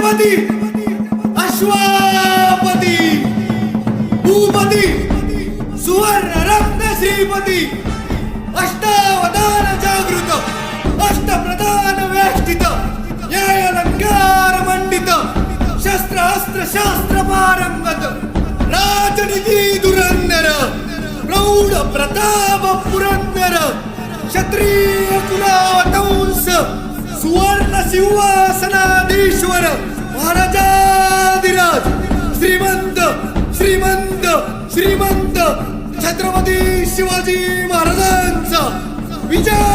गजपती अश्वापती भूपती सुवर्ण रत्न श्रीपती अष्टावधान जागृत अष्टप्रधान वेष्टित अलंकार मंडित शस्त्र अस्त्र शास्त्र पारंगत राजनिधी दुरंदर प्रौढ प्रताप पुरंदर क्षत्रिय कुलावतंस सुवर्ण सिंहासना सिंहासनाधीश्वर महाराजाधिराज श्रीमंत श्रीमंत श्रीमंत छत्रपती शिवाजी महाराजांचा विजय.